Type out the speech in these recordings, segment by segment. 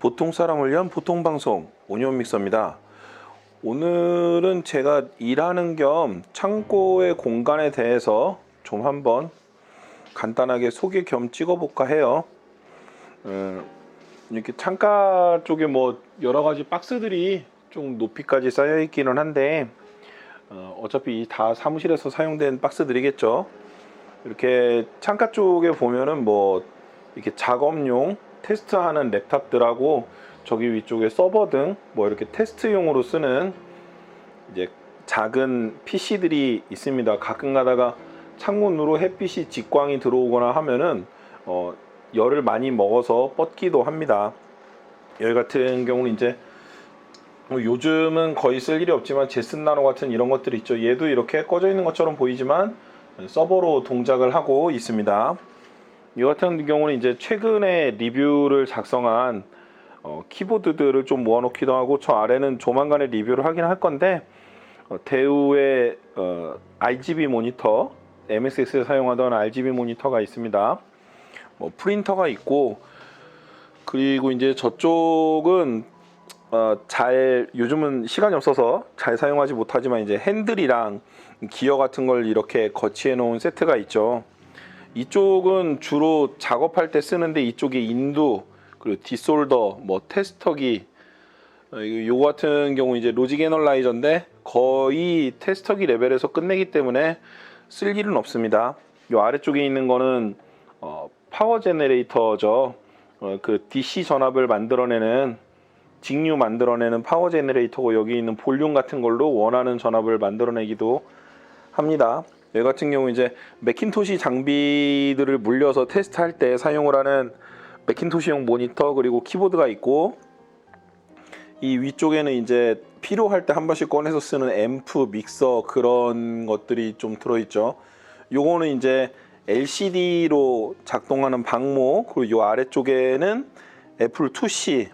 보통 사람을 위한 보통 방송 오니온 믹서입니다. 오늘은 제가 일하는 겸 창고의 공간에 대해서 좀 한번 간단하게 소개 겸 찍어볼까 해요. 음, 이렇게 창가 쪽에 뭐 여러 가지 박스들이 좀 높이까지 쌓여 있기는 한데 어, 어차피 다 사무실에서 사용된 박스들이겠죠. 이렇게 창가 쪽에 보면은 뭐 이렇게 작업용 테스트하는 랩탑들하고 저기 위쪽에 서버 등 뭐 이렇게 테스트용으로 쓰는 이제 작은 PC들이 있습니다. 가끔 가다가 창문으로 햇빛이 직광이 들어오거나 하면은 어, 열을 많이 먹어서 뻗기도 합니다. 여기 같은 경우는 이제 뭐 요즘은 거의 쓸 일이 없지만 제슨 나노 같은 이런 것들이 있죠. 얘도 이렇게 꺼져 있는 것처럼 보이지만 서버로 동작을 하고 있습니다. 이 같은 경우는 이제 최근에 리뷰를 작성한 어, 키보드들을 좀 모아놓기도 하고 저 아래는 조만간에 리뷰를 하긴 할 건데 어, 대우의 어, RGB 모니터 MSX에 사용하던 RGB 모니터가 있습니다. 뭐 프린터가 있고 그리고 이제 저쪽은 어, 잘 요즘은 시간이 없어서 잘 사용하지 못하지만 이제 핸들이랑 기어 같은 걸 이렇게 거치해 놓은 세트가 있죠. 이쪽은 주로 작업할 때 쓰는데 이쪽에 인두 그리고 디솔더 뭐 테스터기 어, 이거 요 같은 경우 이제 로직 애널라이저인데 거의 테스터기 레벨에서 끝내기 때문에 쓸 일은 없습니다. 요 아래쪽에 있는 거는 어, 파워 제네레이터죠. 어, 그 DC 전압을 만들어내는 직류 만들어내는 파워 제네레이터고 여기 있는 볼륨 같은 걸로 원하는 전압을 만들어내기도 합니다. 얘 같은 경우 이제 맥킨토시 장비들을 물려서 테스트할 때 사용을 하는 맥킨토시용 모니터 그리고 키보드가 있고 이 위쪽에는 이제 필요할 때 한 번씩 꺼내서 쓰는 앰프, 믹서 그런 것들이 좀 들어있죠. 요거는 이제 LCD로 작동하는 방모 그리고 요 아래쪽에는 애플 2C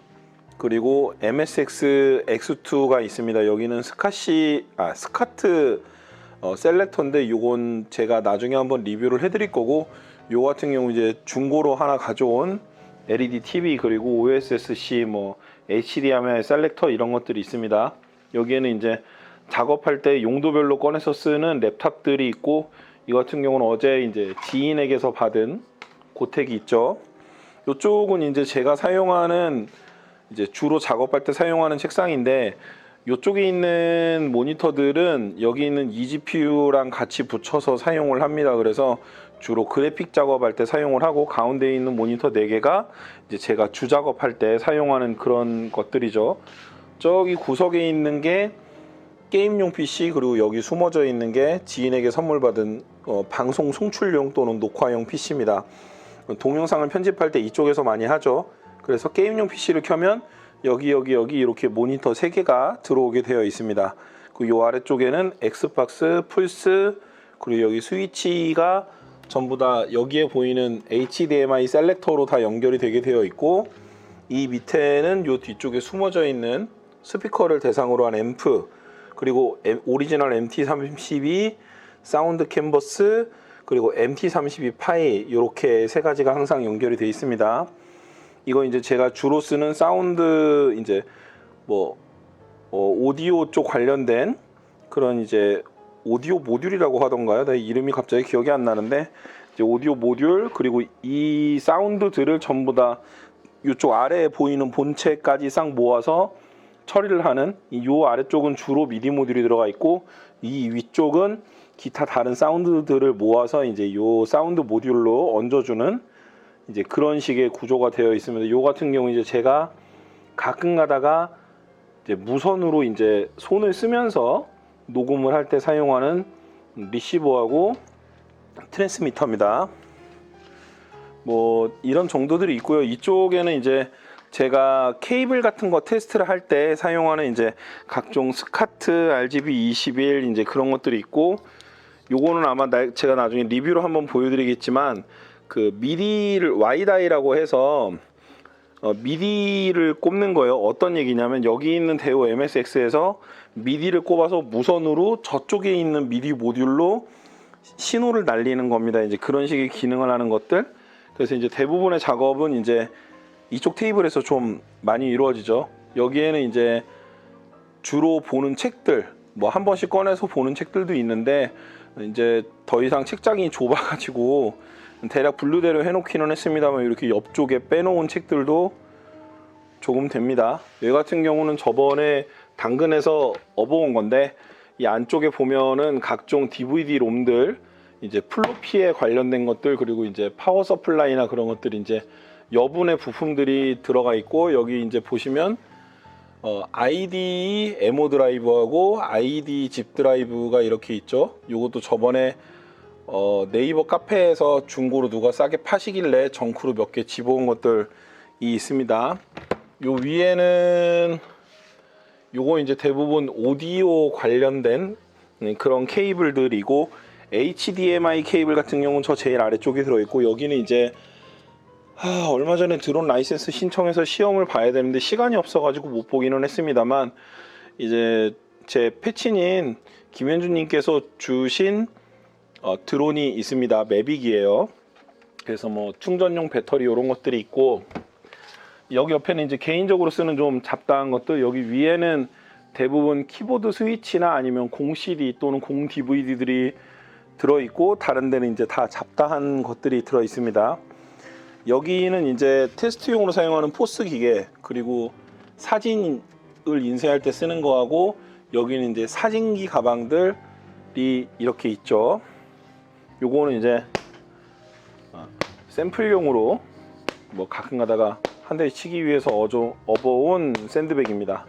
그리고 MSX X2가 있습니다. 여기는 스카시 아 스카트 어, 셀렉터인데 요건 제가 나중에 한번 리뷰를 해드릴 거고 요 같은 경우 이제 중고로 하나 가져온 LED TV 그리고 OSSC 뭐 HDMI 셀렉터 이런 것들이 있습니다. 여기에는 이제 작업할 때 용도별로 꺼내서 쓰는 랩탑들이 있고 이 같은 경우는 어제 이제 지인에게서 받은 고택이 있죠. 이쪽은 이제 제가 사용하는 이제 주로 작업할 때 사용하는 책상인데 이쪽에 있는 모니터들은 여기 있는 eGPU랑 같이 붙여서 사용을 합니다. 그래서 주로 그래픽 작업할 때 사용을 하고 가운데 있는 모니터 4개가 이제 제가 주 작업할 때 사용하는 그런 것들이죠. 저기 구석에 있는 게 게임용 PC 그리고 여기 숨어져 있는 게 지인에게 선물 받은 어, 방송 송출용 또는 녹화용 PC입니다. 동영상을 편집할 때 이쪽에서 많이 하죠. 그래서 게임용 PC를 켜면 여기 여기 여기 이렇게 모니터 3개가 들어오게 되어 있습니다. 그요 아래쪽에는 엑스박스, 플스 그리고 여기 스위치가 전부 다 여기에 보이는 HDMI 셀렉터로 다 연결이 되게 되어 있고 이 밑에는 요 뒤쪽에 숨어져 있는 스피커를 대상으로 한 앰프 그리고 엠- 오리지널 MT32 사운드 캔버스 그리고 MT32 파이 이렇게 세 가지가 항상 연결이 되어 있습니다. 이거 이제 제가 주로 쓰는 사운드 이제 뭐 어, 오디오 쪽 관련된 그런 이제 오디오 모듈이라고 하던가요? 내 이름이 갑자기 기억이 안 나는데 이제 오디오 모듈 그리고 이 사운드들을 전부 다 이쪽 아래에 보이는 본체까지 싹 모아서 처리를 하는 이 요 아래쪽은 주로 미디 모듈이 들어가 있고 이 위쪽은 기타 다른 사운드들을 모아서 이제 요 사운드 모듈로 얹어주는 이제 그런 식의 구조가 되어 있습니다. 요 같은 경우 이제 제가 가끔 가다가 이제 무선으로 이제 손을 쓰면서 녹음을 할 때 사용하는 리시버하고 트랜스미터입니다. 뭐 이런 정도들이 있고요. 이쪽에는 이제 제가 케이블 같은 거 테스트를 할 때 사용하는 이제 각종 스카트, RGB 21 이제 그런 것들이 있고 요거는 아마 나- 제가 나중에 리뷰로 한번 보여드리겠지만 그 미디를 와이다이라고 해서 어, 미디를 꼽는 거예요. 어떤 얘기냐면 여기 있는 대우 MSX에서 미디를 꼽아서 무선으로 저쪽에 있는 미디 모듈로 신호를 날리는 겁니다. 이제 그런 식의 기능을 하는 것들. 그래서 이제 대부분의 작업은 이제 이쪽 테이블에서 좀 많이 이루어지죠. 여기에는 이제 주로 보는 책들 뭐 한 번씩 꺼내서 보는 책들도 있는데 이제 더 이상 책장이 좁아가지고 대략 분류대로 해놓기는 했습니다만 이렇게 옆쪽에 빼놓은 책들도 조금 됩니다. 얘 같은 경우는 저번에 당근에서 업어온 건데 이 안쪽에 보면은 각종 DVD 롬들 이제 플로피에 관련된 것들 그리고 이제 파워 서플라이나 그런 것들이 이제 여분의 부품들이 들어가 있고 여기 이제 보시면 어, ID 에모 드라이브하고 ID 집 드라이브가 이렇게 있죠. 요것도 저번에 어, 네이버 카페에서 중고로 누가 싸게 파시길래 정크로 몇 개 집어온 것들이 있습니다. 요 위에는 요거 이제 대부분 오디오 관련된 네, 그런 케이블들이고 HDMI 케이블 같은 경우는 저 제일 아래쪽에 들어있고 여기는 이제 하, 얼마 전에 드론 라이센스 신청해서 시험을 봐야 되는데 시간이 없어가지고 못 보기는 했습니다만 이제 제 패친인 김현주님께서 주신 어, 드론이 있습니다. 매빅이에요. 그래서 뭐 충전용 배터리 이런 것들이 있고 여기 옆에는 이제 개인적으로 쓰는 좀 잡다한 것들 여기 위에는 대부분 키보드 스위치나 아니면 공 CD 또는 공 DVD들이 들어 있고 다른 데는 이제 다 잡다한 것들이 들어 있습니다. 여기는 이제 테스트용으로 사용하는 포스 기계 그리고 사진을 인쇄할 때 쓰는 거하고 여기는 이제 사진기 가방들이 이렇게 있죠. 요거는 이제 어, 샘플용으로 뭐 가끔 가다가 한 대 치기 위해서 어저, 업어온 샌드백입니다.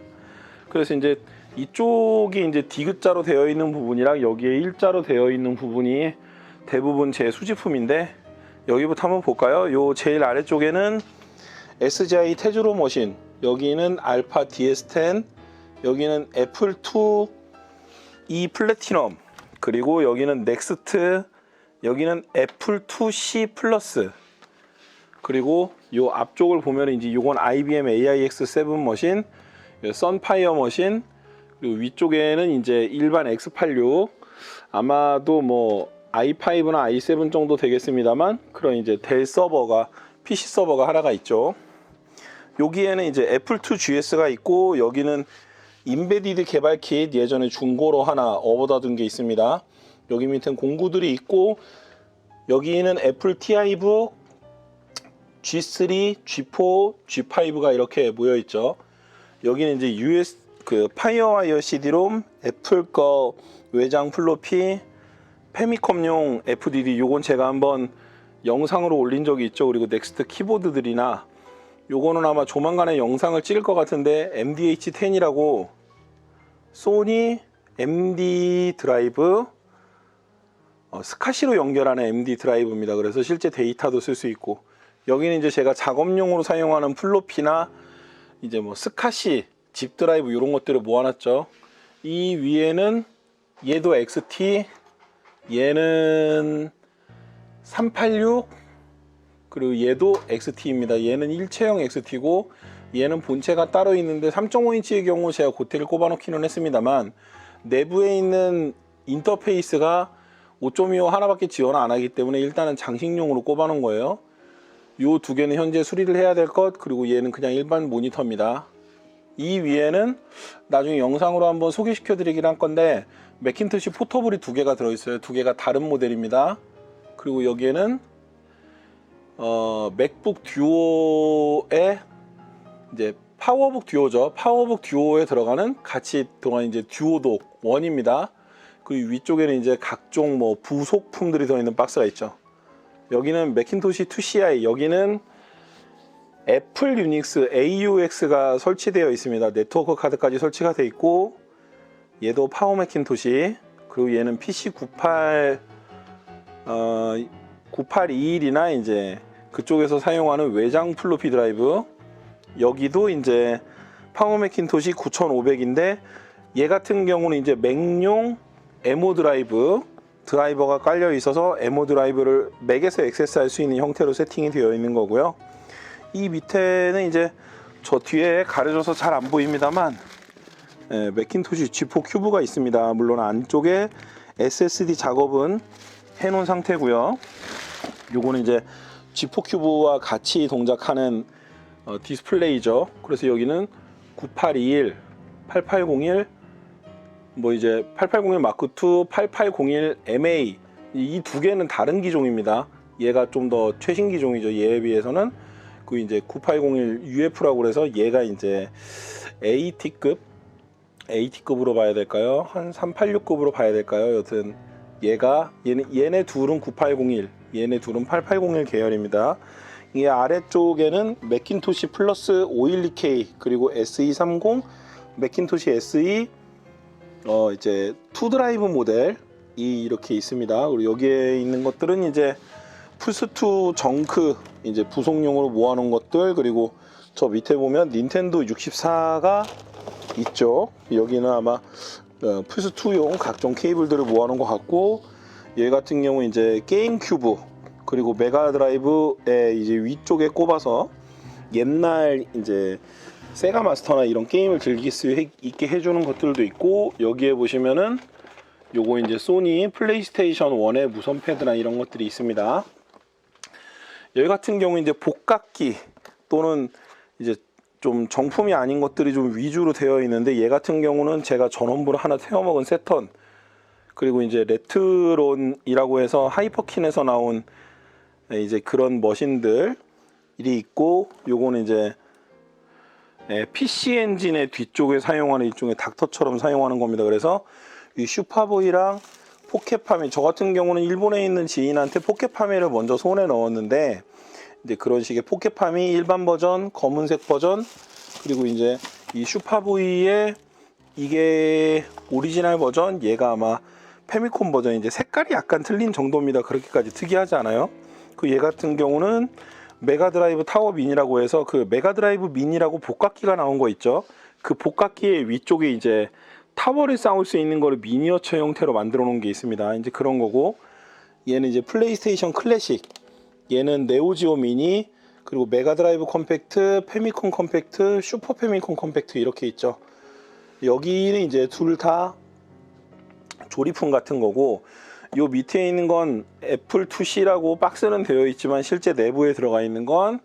그래서 이제 이쪽이 이제 디귿자로 되어 있는 부분이랑 여기에 일자로 되어 있는 부분이 대부분 제 수제품인데 여기부터 한번 볼까요? 요 제일 아래쪽에는 SGI 테즈로 머신 여기는 알파 DS10 여기는 애플 2 E 플래티넘 그리고 여기는 넥스트 여기는 애플 2C 플러스 그리고 요 앞쪽을 보면 이제 요건 IBM AIX7 머신 선파이어 머신 그리고 위쪽에는 이제 일반 X86 아마도 뭐 i5나 i7 정도 되겠습니다만 그런 이제 델 서버가 PC 서버가 하나가 있죠. 여기에는 이제 애플 2 GS가 있고 여기는 인베디드 개발 킷 예전에 중고로 하나 업어다 둔 게 있습니다. 여기 밑엔 공구들이 있고 여기는 애플 TI북 G3, G4, G5가 이렇게 모여 있죠. 여기는 이제 US 그 파이어와이어 CD롬, 애플 거 외장 플로피, 페미컴용 FDD 요건 제가 한번 영상으로 올린 적이 있죠. 그리고 넥스트 키보드들이나 요거는 아마 조만간에 영상을 찍을 것 같은데 MDH10이라고 소니 MD 드라이브 어, 스카시로 연결하는 MD 드라이브입니다. 그래서 실제 데이터도 쓸 수 있고 여기는 이제 제가 작업용으로 사용하는 플로피나 이제 뭐 스카시 집 드라이브 이런 것들을 모아놨죠. 이 위에는 얘도 XT 얘는 386 그리고 얘도 XT입니다. 얘는 일체형 XT고 얘는 본체가 따로 있는데 3.5인치의 경우 제가 고테를 꼽아놓기는 했습니다만 내부에 있는 인터페이스가 5.25 하나밖에 지원 안 하기 때문에 일단은 장식용으로 꼽아놓은 거예요. 요 두 개는 현재 수리를 해야 될 것 그리고 얘는 그냥 일반 모니터입니다. 이 위에는 나중에 영상으로 한번 소개시켜 드리긴 할 건데 맥킨토시 포터블이 두 개가 들어있어요. 두 개가 다른 모델입니다. 그리고 여기에는 어, 맥북 듀오의 이제 파워북 듀오죠. 파워북 듀오에 들어가는 같이 들어간 이제 듀오독 원입니다. 그 위쪽에는 이제 각종 뭐 부속품들이 들어있는 박스가 있죠. 여기는 맥킨토시 2CI, 여기는 애플 유닉스 AUX가 설치되어 있습니다. 네트워크 카드까지 설치가 되어 있고 얘도 파워 맥킨토시 그리고 얘는 PC 98 어, 9821이나 이제 그쪽에서 사용하는 외장 플로피 드라이브 여기도 이제 파워 맥킨토시 9500인데 얘 같은 경우는 이제 맥용 에모 드라이브 드라이버가 깔려 있어서 에모 드라이브를 맥에서 액세스할 수 있는 형태로 세팅이 되어 있는 거고요. 이 밑에는 이제 저 뒤에 가려져서 잘 안 보입니다만 예, 맥킨토시 G4 큐브가 있습니다. 물론 안쪽에 SSD 작업은 해놓은 상태고요. 요거는 이제 G4 큐브와 같이 동작하는 어, 디스플레이죠. 그래서 여기는 9821, 8801, 뭐 이제 8801 마크 2, 8801 MA 이 두 개는 다른 기종입니다. 얘가 좀 더 최신 기종이죠. 얘에 비해서는 그 이제 9801 UF라고 그래서 얘가 이제 AT급 AT급으로 봐야 될까요? 한 386급으로 봐야 될까요? 여튼 얘가 얘네, 얘네 둘은 9801, 얘네 둘은 8801 계열입니다. 이 아래쪽에는 맥킨토시 플러스 512K 그리고 SE30 맥킨토시 SE 어 이제 투 드라이브 모델이 이렇게 있습니다. 그리고 여기에 있는 것들은 이제 플스2 정크 이제 부속용으로 모아놓은 것들 그리고 저 밑에 보면 닌텐도 64가 있죠. 여기는 아마 어, 플스2용 각종 케이블들을 모아놓은 것 같고 얘 같은 경우 이제 게임 큐브 그리고 메가 드라이브의 이제 위쪽에 꼽아서 옛날 이제 세가 마스터나 이런 게임을 즐길 수 있게 해주는 것들도 있고 여기에 보시면은 요거 이제 소니 플레이스테이션 1의 무선 패드나 이런 것들이 있습니다. 여기 같은 경우 이제 복각기 또는 이제 좀 정품이 아닌 것들이 좀 위주로 되어 있는데 얘 같은 경우는 제가 전원부를 하나 태워 먹은 세턴 그리고 이제 레트론이라고 해서 하이퍼킨에서 나온 이제 그런 머신들이 있고 요거는 이제 예, PC 엔진의 뒤쪽에 사용하는 일종의 닥터처럼 사용하는 겁니다. 그래서 이 슈퍼보이랑 포켓파미 저 같은 경우는 일본에 있는 지인한테 포켓파미를 먼저 손에 넣었는데 이제 그런 식의 포켓파미 일반 버전, 검은색 버전 그리고 이제 이 슈퍼보이의 이게 오리지널 버전 얘가 아마 페미콘 버전 이제 색깔이 약간 틀린 정도입니다. 그렇게까지 특이하지 않아요. 그 얘 같은 경우는 메가드라이브 타워 미니라고 해서 그 메가드라이브 미니라고 복각기가 나온 거 있죠. 그 복각기의 위쪽에 이제 타워를 쌓을 수 있는 거를 미니어처 형태로 만들어 놓은 게 있습니다. 이제 그런 거고 얘는 이제 플레이스테이션 클래식 얘는 네오지오 미니 그리고 메가드라이브 컴팩트, 페미콘 컴팩트, 슈퍼 페미콘 컴팩트 이렇게 있죠. 여기는 이제 둘 다 조립품 같은 거고 요 밑에 있는 건 애플 2C라고 박스는 되어 있지만 실제 내부에 들어가 있는 건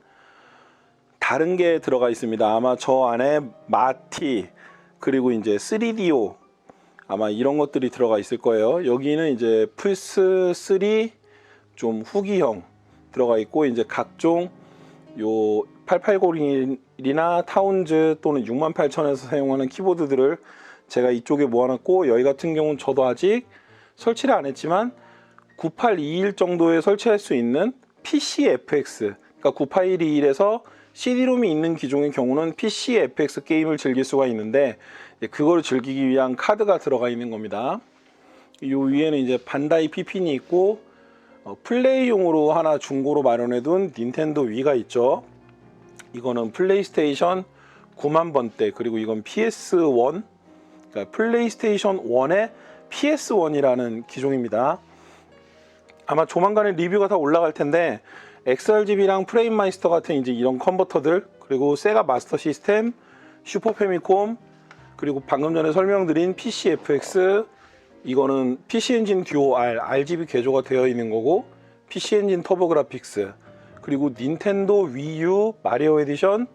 다른 게 들어가 있습니다. 아마 저 안에 마티 그리고 이제 3DO 아마 이런 것들이 들어가 있을 거예요. 여기는 이제 플스 3 좀 후기형 들어가 있고 이제 각종 요 8801이나 타운즈 또는 68,000에서 사용하는 키보드들을 제가 이쪽에 모아놨고 여기 같은 경우는 저도 아직 설치를 안 했지만 9821 정도에 설치할 수 있는 PCFX 그러니까 9821에서 CD롬이 있는 기종의 경우는 PCFX 게임을 즐길 수가 있는데 그거를 즐기기 위한 카드가 들어가 있는 겁니다. 이 위에는 이제 반다이 PP이 있고 어, 플레이용으로 하나 중고로 마련해 둔 닌텐도 위가 있죠. 이거는 플레이스테이션 9만 번대 그리고 이건 PS1 그러니까 플레이스테이션 1의 PS1이라는 기종입니다. 아마 조만간에 리뷰가 다 올라갈 텐데 XRGB랑 프레임 마이스터 같은 이제 이런 컨버터들 그리고 세가 마스터 시스템, 슈퍼 페미콤 그리고 방금 전에 설명드린 PCFX 이거는 PC 엔진 듀오 R, RGB 개조가 되어 있는 거고 PC 엔진 터보 그래픽스 그리고 닌텐도 위유 마리오 에디션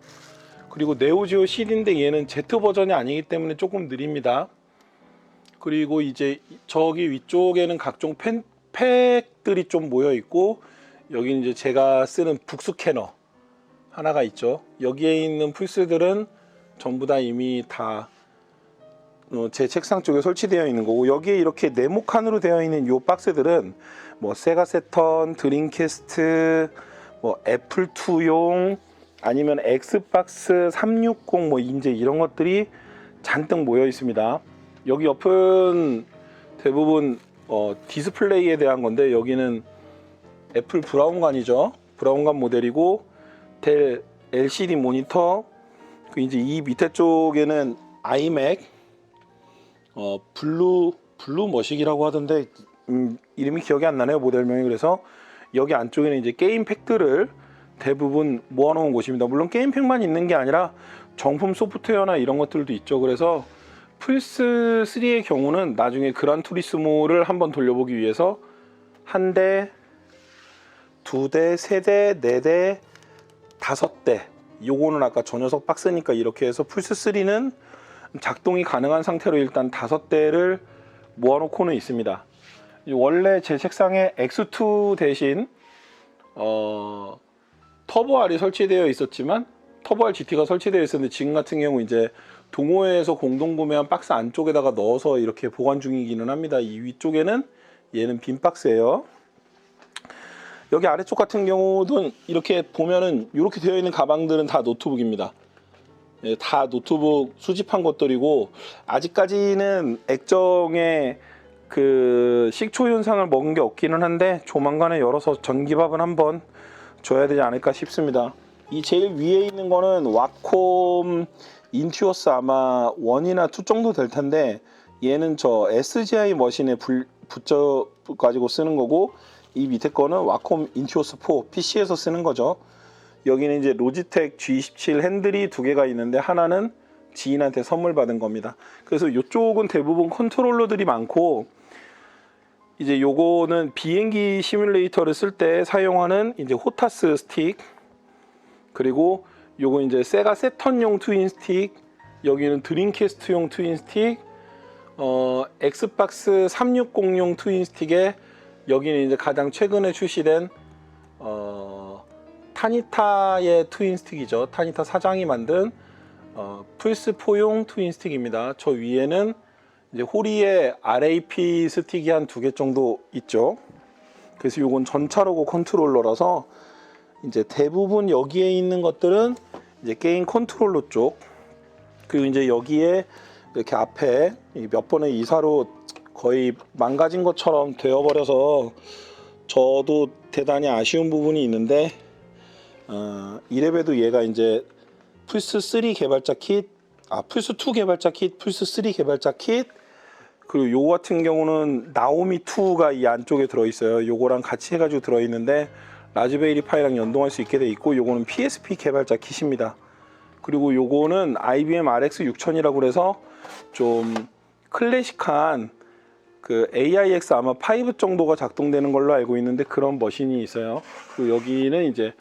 그리고 네오지오 CD인데 얘는 Z 버전이 아니기 때문에 조금 느립니다. 그리고 이제 저기 위쪽에는 각종 펜, 팩들이 좀 모여 있고 여기 이제 제가 쓰는 북스캐너 하나가 있죠. 여기에 있는 플스들은 전부 다 이미 다 제 책상 쪽에 설치되어 있는 거고 여기에 이렇게 네모 칸으로 되어 있는 이 박스들은 뭐 세가 세턴, 드림캐스트, 뭐 애플 2용 아니면 엑스박스 360 뭐 이제 이런 것들이 잔뜩 모여 있습니다. 여기 옆은 대부분 어, 디스플레이에 대한 건데 여기는 애플 브라운관이죠. 브라운관 모델이고 델 LCD 모니터 그 이제 이 밑에 쪽에는 아이맥 어, 블루 블루 머식이라고 하던데 음, 이름이 기억이 안 나네요 모델명이 그래서 여기 안쪽에는 이제 게임 팩들을 대부분 모아놓은 곳입니다. 물론 게임 팩만 있는 게 아니라 정품 소프트웨어나 이런 것들도 있죠. 그래서 플스 3의 경우는 나중에 그란 투리스모를 한번 돌려보기 위해서 한 대, 두 대, 세 대, 네 대, 다섯 대 요거는 아까 저 녀석 박스니까 이렇게 해서 플스 3는 작동이 가능한 상태로 일단 다섯 대를 모아놓고는 있습니다. 원래 제 책상에 X2 대신 어, 터보 R이 설치되어 있었지만 터보 R GT가 설치되어 있었는데 지금 같은 경우 이제 동호회에서 공동 구매한 박스 안쪽에다가 넣어서 이렇게 보관 중이기는 합니다. 이 위쪽에는 얘는 빈 박스예요. 여기 아래쪽 같은 경우도 이렇게 보면은 이렇게 되어 있는 가방들은 다 노트북입니다. 예, 다 노트북 수집한 것들이고 아직까지는 액정에 그 식초 현상을 먹은 게 없기는 한데 조만간에 열어서 전기밥은 한번 줘야 되지 않을까 싶습니다. 이 제일 위에 있는 거는 와콤 인튜어스 아마 1이나 2 정도 될 텐데 얘는 저 SGI 머신에 불, 붙여 가지고 쓰는 거고 이 밑에 거는 와콤 인튜어스 4 PC에서 쓰는 거죠. 여기는 이제 로지텍 G27 핸들이 두 개가 있는데 하나는 지인한테 선물 받은 겁니다. 그래서 이쪽은 대부분 컨트롤러들이 많고 이제 요거는 비행기 시뮬레이터를 쓸 때 사용하는 이제 호타스 스틱 그리고 요거 이제 세가 세턴용 트윈 스틱 여기는 드림캐스트용 트윈 스틱 어 엑스박스 360용 트윈 스틱에 여기는 이제 가장 최근에 출시된 어 타니타의 트윈 스틱이죠 타니타 사장이 만든 어 플스 4용 트윈 스틱입니다 저 위에는 이제 호리에 RAP 스틱이 한 두 개 정도 있죠. 그래서 요건 전차로고 컨트롤러라서 이제 대부분 여기에 있는 것들은 이제 게임 컨트롤러 쪽 그리고 이제 여기에 이렇게 앞에 이몇 번의 이사로 거의 망가진 것처럼 되어버려서 저도 대단히 아쉬운 부분이 있는데 어, 이래봬도 얘가 이제 플스 3 개발자 킷, 아 플스 2 개발자 킷, 플스 3 개발자 킷, 그리고 요거 같은 경우는 나오미 2가 이 안쪽에 들어 있어요. 요거랑 같이 해가지고 들어 있는데 라즈베리 파이랑 연동할 수 있게 돼 있고 요거는 PSP 개발자 킷입니다. 그리고 요거는 IBM RX 6000이라고 그래서 좀 클래식한 그 AIX 아마 5 정도가 작동되는 걸로 알고 있는데 그런 머신이 있어요. 그리고 여기는 이제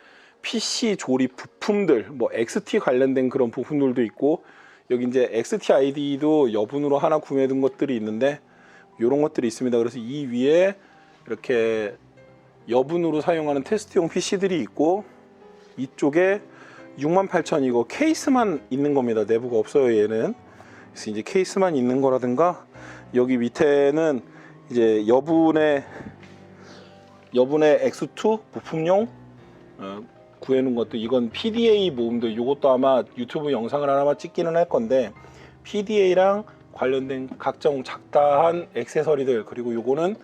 PC 조립 부품들, 뭐 XT 관련된 그런 부품들도 있고 여기 이제 XT ID도 여분으로 하나 구매해둔 것들이 있는데 이런 것들이 있습니다. 그래서 이 위에 이렇게 여분으로 사용하는 테스트용 PC들이 있고 이쪽에 68,000 이거 케이스만 있는 겁니다. 내부가 없어요 얘는. 그래서 이제 케이스만 있는 거라든가 여기 밑에는 이제 여분의 여분의 X2 부품용 어, 구해놓은 것도 이건 PDA 모음도 이것도 아마 유튜브 영상을 하나만 찍기는 할 건데 PDA랑 관련된 각종 작다한 액세서리들 그리고 요거는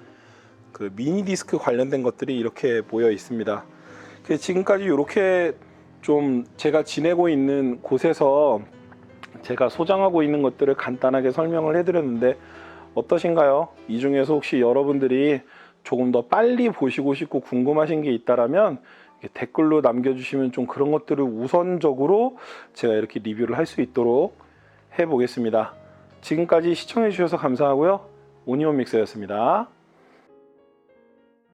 그 미니 디스크 관련된 것들이 이렇게 모여 있습니다. 지금까지 이렇게 좀 제가 지내고 있는 곳에서 제가 소장하고 있는 것들을 간단하게 설명을 해드렸는데 어떠신가요? 이 중에서 혹시 여러분들이 조금 더 빨리 보시고 싶고 궁금하신 게 있다라면 댓글로 남겨주시면 좀 그런 것들을 우선적으로 제가 이렇게 리뷰를 할 수 있도록 해보겠습니다. 지금까지 시청해 주셔서 감사하고요. 오니온 믹서였습니다.